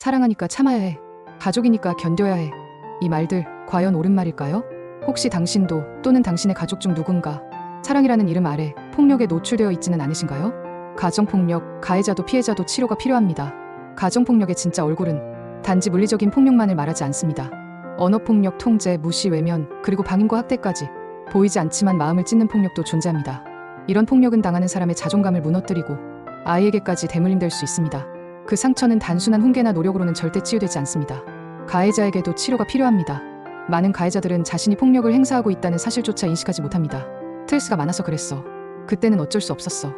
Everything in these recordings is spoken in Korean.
사랑하니까 참아야 해. 가족이니까 견뎌야 해. 이 말들 과연 옳은 말일까요? 혹시 당신도 또는 당신의 가족 중 누군가 사랑이라는 이름 아래 폭력에 노출되어 있지는 않으신가요? 가정폭력, 가해자도 피해자도 치료가 필요합니다. 가정폭력의 진짜 얼굴은 단지 물리적인 폭력만을 말하지 않습니다. 언어폭력, 통제, 무시, 외면, 그리고 방임과 학대까지 보이지 않지만 마음을 찢는 폭력도 존재합니다. 이런 폭력은 당하는 사람의 자존감을 무너뜨리고 아이에게까지 대물림될 수 있습니다. 그 상처는 단순한 훈계나 노력으로는 절대 치유되지 않습니다. 가해자에게도 치료가 필요합니다. 많은 가해자들은 자신이 폭력을 행사하고 있다는 사실조차 인식하지 못합니다. 스트레스가 많아서 그랬어. 그때는 어쩔 수 없었어.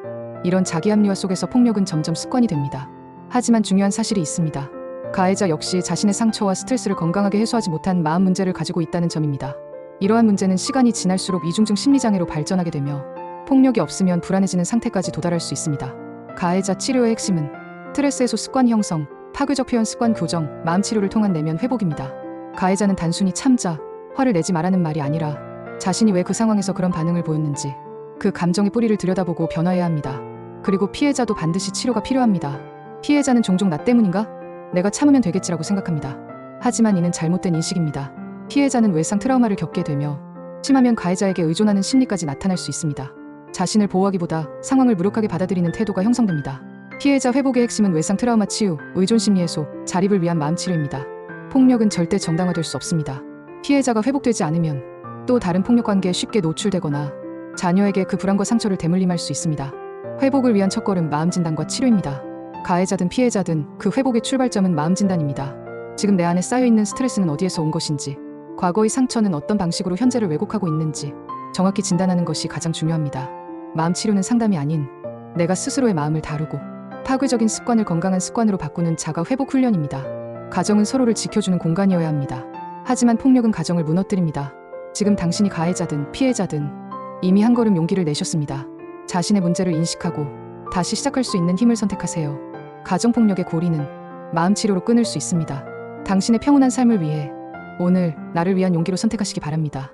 이런 자기 합리화 속에서 폭력은 점점 습관이 됩니다. 하지만 중요한 사실이 있습니다. 가해자 역시 자신의 상처와 스트레스를 건강하게 해소하지 못한 마음 문제를 가지고 있다는 점입니다. 이러한 문제는 시간이 지날수록 이중증 심리장애로 발전하게 되며 폭력이 없으면 불안해지는 상태까지 도달할 수 있습니다. 가해자 치료의 핵심은 스트레스 해소 습관 형성, 파괴적 표현 습관 교정, 마음 치료를 통한 내면 회복입니다. 가해자는 단순히 참자, 화를 내지 말라는 말이 아니라 자신이 왜 그 상황에서 그런 반응을 보였는지 그 감정의 뿌리를 들여다보고 변화해야 합니다. 그리고 피해자도 반드시 치료가 필요합니다. 피해자는 종종 나 때문인가? 내가 참으면 되겠지라고 생각합니다. 하지만 이는 잘못된 인식입니다. 피해자는 외상 트라우마를 겪게 되며 심하면 가해자에게 의존하는 심리까지 나타날 수 있습니다. 자신을 보호하기보다 상황을 무력하게 받아들이는 태도가 형성됩니다. 피해자 회복의 핵심은 외상 트라우마 치유, 의존 심리 해소, 자립을 위한 마음 치료입니다. 폭력은 절대 정당화될 수 없습니다. 피해자가 회복되지 않으면 또 다른 폭력 관계에 쉽게 노출되거나 자녀에게 그 불안과 상처를 대물림할 수 있습니다. 회복을 위한 첫걸음 마음 진단과 치료입니다. 가해자든 피해자든 그 회복의 출발점은 마음 진단입니다. 지금 내 안에 쌓여 있는 스트레스는 어디에서 온 것인지, 과거의 상처는 어떤 방식으로 현재를 왜곡하고 있는지 정확히 진단하는 것이 가장 중요합니다. 마음 치료는 상담이 아닌 내가 스스로의 마음을 다루고 파괴적인 습관을 건강한 습관으로 바꾸는 자가 회복 훈련입니다. 가정은 서로를 지켜주는 공간이어야 합니다. 하지만 폭력은 가정을 무너뜨립니다. 지금 당신이 가해자든 피해자든 이미 한 걸음 용기를 내셨습니다. 자신의 문제를 인식하고 다시 시작할 수 있는 힘을 선택하세요. 가정폭력의 고리는 마음 치료로 끊을 수 있습니다. 당신의 평온한 삶을 위해 오늘 나를 위한 용기로 선택하시기 바랍니다.